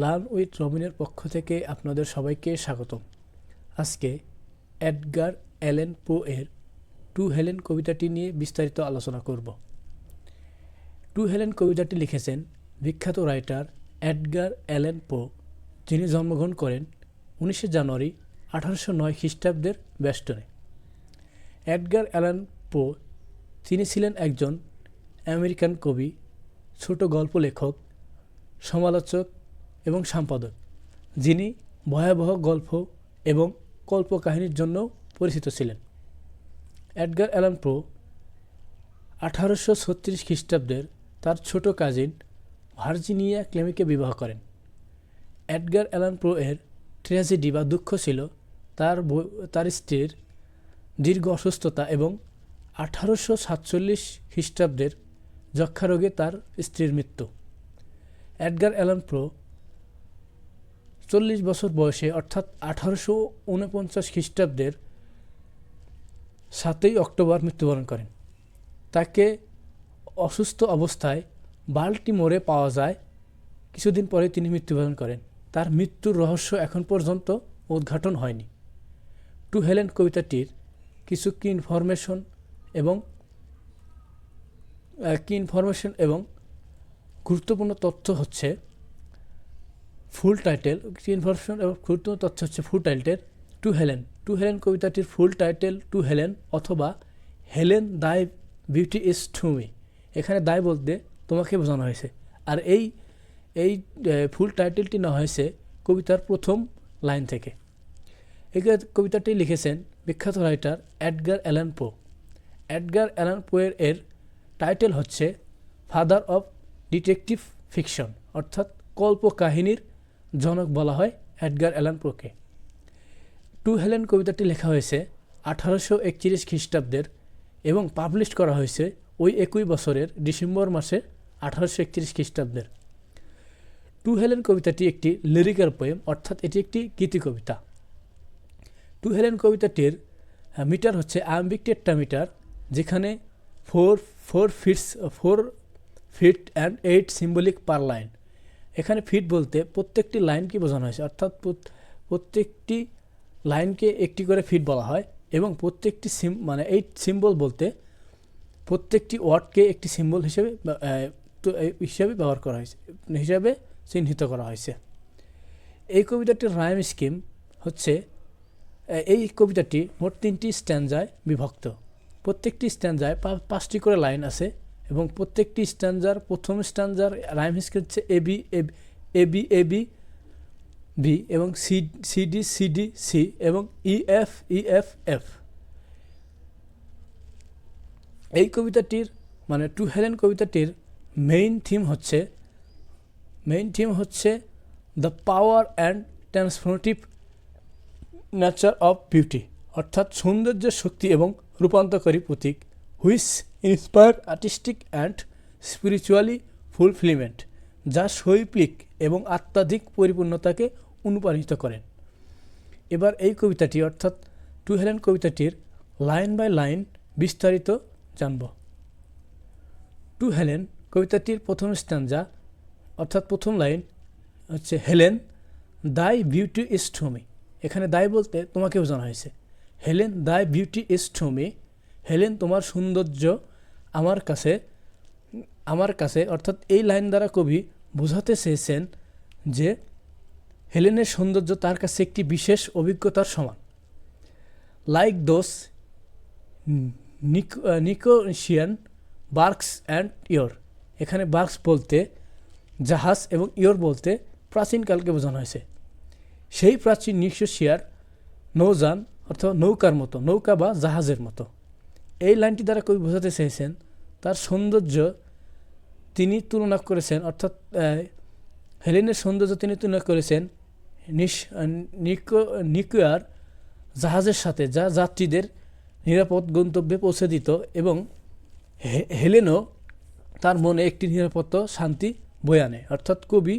Learn with রবিনের পক্ষ থেকে আপনাদের সবাইকে স্বাগতম। আজকে এডগার অ্যালেন পো এর টু হেলেন কবিতাটি নিয়ে বিস্তারিত আলোচনা করব। টু হেলেন কবিতাটি লিখেছেন বিখ্যাত রাইটার এডগার অ্যালেন পো, যিনি জন্মগ্রহণ করেন উনিশে জানুয়ারি আঠারোশো নয় খ্রিস্টাব্দের বেস্টনে এডগার অ্যালেন পো, তিনি ছিলেন একজন আমেরিকান কবি, ছোট গল্প লেখক, সমালোচক এবং সম্পাদক, যিনি ভয়াবহ গল্প এবং কল্পকাহিনীর জন্য পরিচিত ছিলেন। অ্যাডগার অ্যালান প্রো আঠারোশো ছত্রিশ খ্রিস্টাব্দের তার ছোট কাজিন ভার্জিনিয়া ক্লেমিকে বিবাহ করেন। অ্যাডগার অ্যালান প্রো এর ট্র্যাজেডি বা দুঃখ ছিল তার তার স্ত্রীর দীর্ঘ অসুস্থতা এবং আঠারোশো সাতচল্লিশ খ্রিস্টাব্দের যক্ষারোগে তার স্ত্রীর মৃত্যু। অ্যাডগার অ্যালান প্রো চল্লিশ বছর বয়সে, অর্থাৎ আঠারোশো উনপঞ্চাশ খ্রিস্টাব্দের সাতই অক্টোবর মৃত্যুবরণ করেন। তাকে অসুস্থ অবস্থায় বাল্টিমোরে পাওয়া যায়। কিছুদিন পরে তিনি মৃত্যুবরণ করেন। তার মৃত্যুর রহস্য এখন পর্যন্ত উদ্ঘাটন হয়নি। টু হেলেন কবিতাটির কিছু কি ইনফরমেশন এবং কি ইনফরমেশন এবং গুরুত্বপূর্ণ তথ্য হচ্ছে ফুল টাইটেল, কি ইনফরমেশন এবং গুরুত্বপূর্ণ তথ্য হচ্ছে full title, to Helen. To Helen কবিতাটির ফুল টাইটেল, টু হেলেন, অথবা Helen thy beauty is to me. এখানে দায় বলতে তোমাকে বোঝানো হয়েছে। আর এই এই ফুল টাইটেলটি নেওয়া হয়েছে কবিতার প্রথম লাইন থেকে। এই কবিতাটি লিখেছেন বিখ্যাত writer Edgar Allan Poe. Edgar Allan পোয়ের এর টাইটেল হচ্ছে ফাদার অফ ডিটেকটিভ ফিকশন, অর্থাৎ কল্প কাহিনীর জনক বলা হয় এডগার অ্যালান পোকে। টু হেলেন কবিতাটি লেখা হয়েছে আঠারোশো একত্রিশ খ্রিস্টাব্দের এবং পাবলিশ করা হয়েছে ওই একই বছরের ডিসেম্বর মাসে আঠারোশো একত্রিশ খ্রিস্টাব্দের। টু হেলেন কবিতাটি একটি লিরিক্যাল পোয়েম, অর্থাৎ এটি একটি গীতি কবিতা। টু হেলেন কবিতাটির মিটার হচ্ছে আম্বিক টেট্টা মিটার, যেখানে four four feets, four feet and eight symbolic per line. এখানে ফিট বলতে প্রত্যেকটি লাইনকে বোঝানো হয়েছে? অর্থাৎ প্রত- প্রত্যেকটি লাইনকে একটি করে ফিট বলা হয় এবং প্রত্যেকটি সিম মানে এই সিম্বল বলতে প্রত্যেকটি ওয়ার্ডকে একটি সিম্বল হিসেবে হিসাবে ব্যবহার করা হয়েছে, হিসাবে চিহ্নিত করা হয়েছে। এই কবিতাটির রাইম স্কিম হচ্ছে এই কবিতাটি মোট তিনটি স্ট্যান্ডায় বিভক্ত। প্রত্যেকটি স্ট্যান্ডায় পাঁচটি করে লাইন আছে। এবং প্রত্যেকটি স্ট্যান্ডার প্রথম স্ট্যান্ডার রাইম স্কিম হচ্ছে এ বি এ বি এবং C C D C D C এবং E F E F F এই কবিতাটির মানে টু হেলেন কবিতাটির মেইন থিম হচ্ছে মেইন থিম হচ্ছে the power and transformative nature of beauty অর্থাৎ সৌন্দর্যের শক্তি এবং রূপান্তরকারী প্রতীক। Which inspire artistic and spiritually fulfillment, যা শৈল্পিক এবং আত্মাধিক পরিপূর্ণতাকে অনুপ্রাণিত করেন এবার এই কবিতাটি, অর্থাৎ টু হেলেন কবিতাটির লাইন বাই লাইন বিস্তারিত জানব। টু হেলেন কবিতাটির প্রথম স্ট্যান্ডা অর্থাৎ প্রথম লাইন, হচ্ছে Helen, thy beauty is two এখানে দায় বলতে তোমাকে বোঝানো হয়েছে। Helen, thy beauty is two Helen, তোমার সৌন্দর্য আমার কাছে আমার কাছে, অর্থাৎ এই লাইন দ্বারা কবি বোঝাতে চেয়েছেন যে হেলেনের সৌন্দর্য তার কাছে একটি বিশেষ অভিজ্ঞতার সমান। Like those Nicean barks and your এখানে বার্কস বলতে জাহাজ এবং ইয়োর বলতে প্রাচীনকালকে বোঝানো হয়েছে। সেই প্রাচীন নিকোশিয়ার নৌযান অর্থাৎ নৌকার মতো, নৌকা বা জাহাজের মতো। এই লাইনটি দ্বারা কবি বোঝাতে চেয়েছেন, তার সৌন্দর্য তিনি তুলনা করেছেন, অর্থাৎ হেলেনের সৌন্দর্য তিনি তুলনা করেছেন নিকোয়ার জাহাজের সাথে, যা যাত্রীদের নিরাপদ গন্তব্যে পৌঁছে দিত এবং হেলেনও তার মনে একটি নিরাপত্তা, শান্তি বয়ে আনে। অর্থাৎ কবি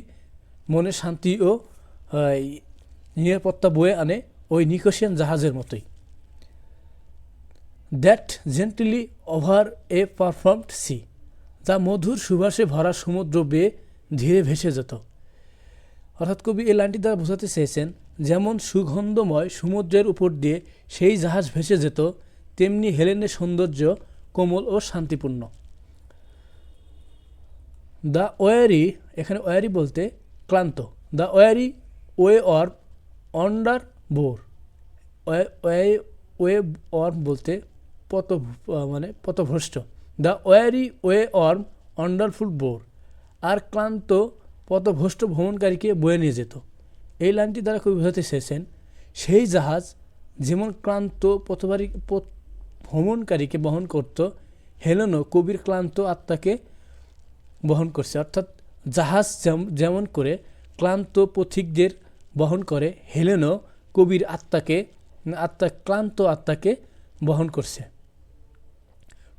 মনে শান্তি ও নিরাপত্তা বয়ে আনে ওই নিকোশিয়ান জাহাজের মতোই। That gently over a perfumed sea, যা মধুর সুবাসে ভরা সমুদ্র বেয়ে ধীরে ভেসে যেত। অর্থাৎ কবি এই লাইনটি দ্বারা বোঝাতে চেয়েছেন, যেমন সুগন্ধময় সমুদ্রের উপর দিয়ে সেই জাহাজ ভেসে যেত, তেমনি হেলেনের সৌন্দর্য কোমল ও শান্তিপূর্ণ। দ্য ওয়ারি, এখানে ওয়ারি বলতে ক্লান্ত। The weary way or wander bore. Way worn বলতে পত মানে পথভ্রষ্ট the weary way worn, wonderful bore. আর ক্লান্ত পথভ্রষ্ট ভ্রমণকারীকে বয়ে নিয়ে যেত। এই লাইনটি দ্বারা কবি বোঝাতে চেয়েছেন, সেই জাহাজ যেমন ক্লান্ত পথবারী, পথ ভ্রমণকারীকে বহন করত, হেলেনও কবির ক্লান্ত আত্মাকে বহন করছে। অর্থাৎ জাহাজ যেমন করে ক্লান্ত পথিকদের বহন করে, হেলেনও কবির আত্মাকে, আত্মা, ক্লান্ত আত্মাকে বহন করছে।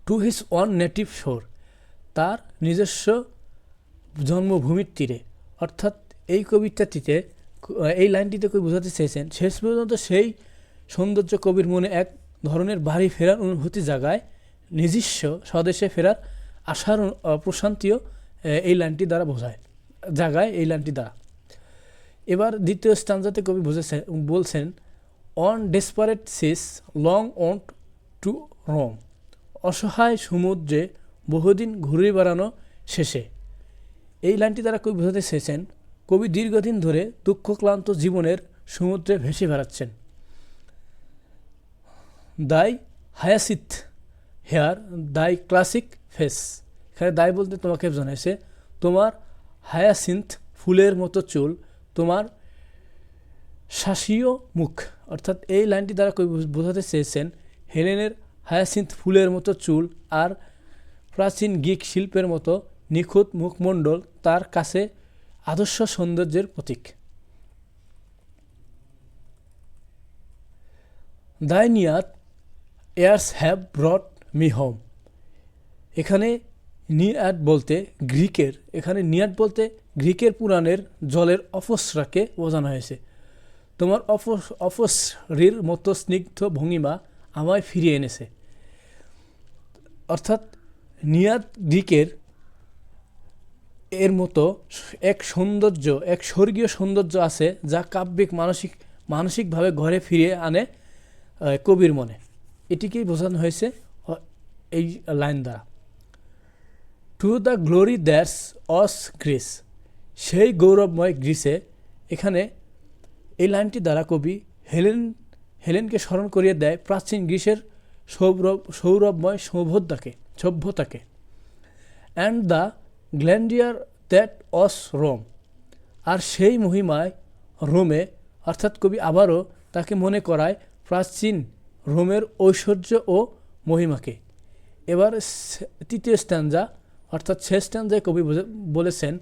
টু হিস ওয়ান নেটিভ শোর তার নিজস্ব জন্মভূমির তীরে। অর্থাৎ এই কবিতাটিতে, এই লাইনটিতে কবি বোঝাতে চেয়েছেন, শেষ পর্যন্ত সেই সৌন্দর্য কবির মনে এক ধরনের বাড়ি ফেরার অনুভূতি জাগায়। নিজস্ব স্বদেশে ফেরার আশার প্রশান্তিও এই লাইনটি দ্বারা বোঝায়, জাগায় এই লাইনটি দ্বারা। এবার দ্বিতীয় স্টানজাতে কবি বুঝেছেন, বলছেন on desperate seas long on to roam অসহায় সমুদ্রে বহুদিন ঘুরে বেড়ানো শেষে। এই লাইনটি দ্বারা কবি বোঝাতে চেয়েছেন, কবি দীর্ঘদিন ধরে দুঃখক্লান্ত জীবনের সমুদ্রে ভেসে বেড়াচ্ছেন। Thy hyacinth, hair thy classic face. এখানে দাই বলতে তোমাকে জানাইছে তোমার হায়াসিন্থ ফুলের মতো চুল, তোমার শাসীয় মুখ। অর্থাৎ এই লাইনটি দ্বারা কবি বোঝাতে চেয়েছেন হেলেনের হায়াসিন্থ ফুলের মতো চুল আর প্রাচীন গিক শিল্পের মতো নিখুঁত মুখমণ্ডল তার কাছে আদর্শ সৌন্দর্যের প্রতীক। Thy Naiad airs have brought me home. এখানে নিয়াট বলতে গ্রিকের, এখানে নিয়াট বলতে গ্রিকের পুরাণের জলের অপসরাকে বোঝানো হয়েছে। তোমার অপস, অপসরির মতো স্নিগ্ধ ভঙ্গিমা আমায় ফিরিয়ে এনেছে। অর্থাৎ নিয়াত দিকের এর মতো এক সৌন্দর্য, এক স্বর্গীয় সৌন্দর্য আছে যা কাব্যিক, মানসিক, মানসিকভাবে ঘরে ফিরিয়ে আনে কবির মনে। এটিকেই বোঝানো হয়েছে এই লাইন দ্বারা। To the glory that's was Greece সেই গৌরবময় গ্রিসে এখানে এই লাইনটি দ্বারা কবি হেলেন, হেলেনকে স্মরণ করিয়ে দেয় প্রাচীন গ্রিসের সৌরভ, সৌরভময় সভ্যতাকে সভ্যতাকে। And the grandeur that was Rome আর সেই মহিমায় রোমে, অর্থাৎ কবি আবারও তাকে মনে করায় প্রাচীন রোমের ঐশ্বর্য ও মহিমাকে। এবার তৃতীয় স্ট্যান্ডা অর্থাৎ শেষ স্ট্যান্ডায় কবি বলেছেন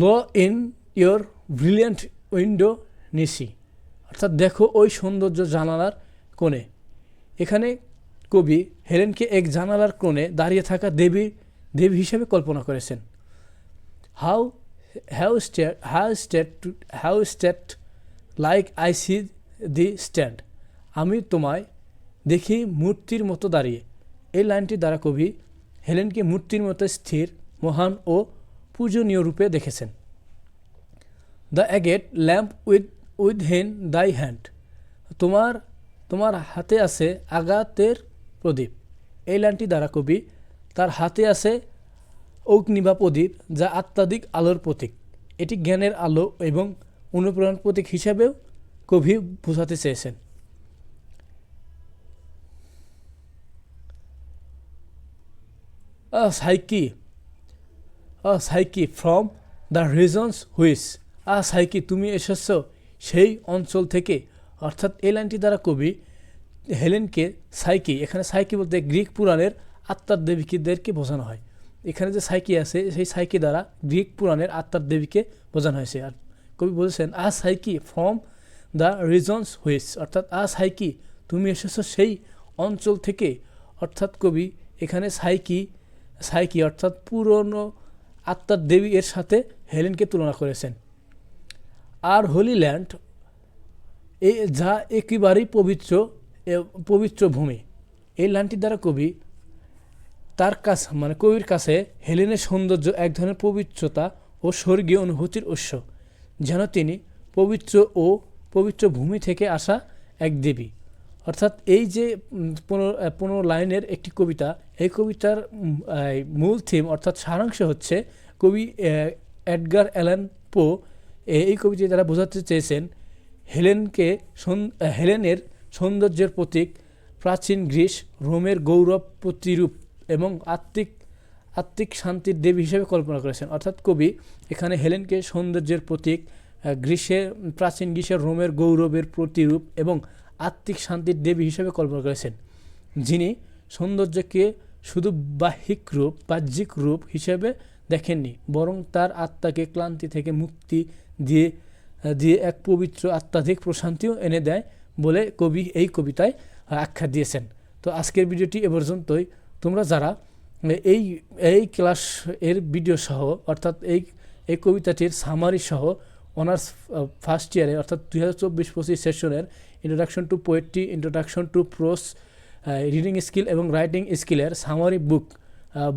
lo in your brilliant window niche অর্থাৎ দেখো ওই সৌন্দর্য জানালার কোণে। এখানে কবি হেলেনকে এক জানালার কোণে দাঁড়িয়ে থাকা দেবী দেবী হিসেবে কল্পনা করেছেন। How how state how state how state like I see thee stand আমি তোমায় দেখি মূর্তির মতো দাঁড়িয়ে। এই লাইনটি দ্বারা কবি হেলেনকে মূর্তির মতো স্থির, মহান ও পূজনীয় রূপে দেখেছেন। The agate lamp with with in thy hand তোমার তোমার হাতে আছে আগাতের প্রদীপ। এই লাইনটি দ্বারা কবি তার হাতে আছে অগ্নি বা প্রদীপ, যা আত্মাধিক আলোর প্রতীক। এটি জ্ঞানের আলো এবং অনুপ্রেরণ প্রতীক হিসাবেও কবি বোঝাতে চেয়েছেন। Psyche. Psyche from the regions which ah Psyche, তুমি এসেছ সেই অঞ্চল থেকে অর্থাৎ এই লাইনটি দ্বারা কবি হেলেনকে সাইকি, এখানে সাইকি বলতে গ্রিক পুরাণের আত্মার দেবীদেরকে বোঝানো হয়। এখানে যে সাইকি আছে, সেই সাইকি দ্বারা গ্রিক পুরাণের আত্মার দেবীকে বোঝানো হয়েছে। আর কবি বলেছেন, আ Psyche from the regions which অর্থাৎ, আ সাইকি, তুমি এসেছ সেই অঞ্চল থেকে অর্থাৎ কবি এখানে সাইকি সাইকি অর্থাৎ পুরনো আত্মার দেবী এর সাথে হেলেনকে তুলনা করেছেন। আর হোলি ল্যান্ড এই যা একেবারেই পবিত্র পবিত্র ভূমি। এই লাইনটি দ্বারা কবি তার কাছে মানে কবির কাছে হেলেনের সৌন্দর্য এক ধরনের পবিত্রতা ও স্বর্গীয় অনুভূতির উৎস যেন তিনি পবিত্র ও পবিত্র ভূমি থেকে আসা এক দেবী। অর্থাৎ এই যে পনেরো পনেরো লাইনের একটি কবিতা এই কবিতার মূল থিম অর্থাৎ সারাংশ হচ্ছে কবি আহ, এডগার অ্যালান পো এই কবিতায় তারা বোঝাতে চেয়েছেন হেলেনকে হেলেনের সৌন্দর্যের প্রতীক প্রাচীন গ্রীস রোমের গৌরব প্রতিরূপ এবং আত্মিক আত্মিক শান্তির দেবী হিসেবে কল্পনা করেছেন। অর্থাৎ কবি এখানে হেলেনকে সৌন্দর্যের প্রতীক আহ, গ্রীষ্মের প্রাচীন গ্রীষ্মের রোমের গৌরবের প্রতিরূপ এবং আত্মিক শান্তির দেবী হিসেবে কল্পনা করেছেন। যিনি সৌন্দর্যকে শুধু বাহ্যিক রূপ বাহ্যিক রূপ হিসেবে দেখেননি বরং তার আত্মাকে ক্লান্তি থেকে মুক্তি দিয়ে দিয়ে এক পবিত্র আত্মাধিক প্রশান্তিও এনে দেয় বলে কবি এই কবিতায় আখ্যা দিয়েছেন। তো আজকের ভিডিওটি এ পর্যন্তই। তোমরা যারা এই এই ক্লাস এর ভিডিও সহ, অর্থাৎ এই এই কবিতাটির সামারি সহ অনার্স ফার্স্ট ইয়ারে অর্থাৎ দুই হাজার চব্বিশ পঁচিশ সেশনের introduction to poetry introduction to prose reading skill এবং রাইটিং স্কিলের সামারি বুক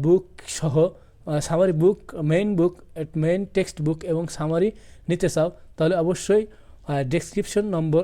বুক সহ summary book main book main text book এবং সামারি নিতে চাও তাহলে অবশ্যই ডেসক্রিপশন নম্বর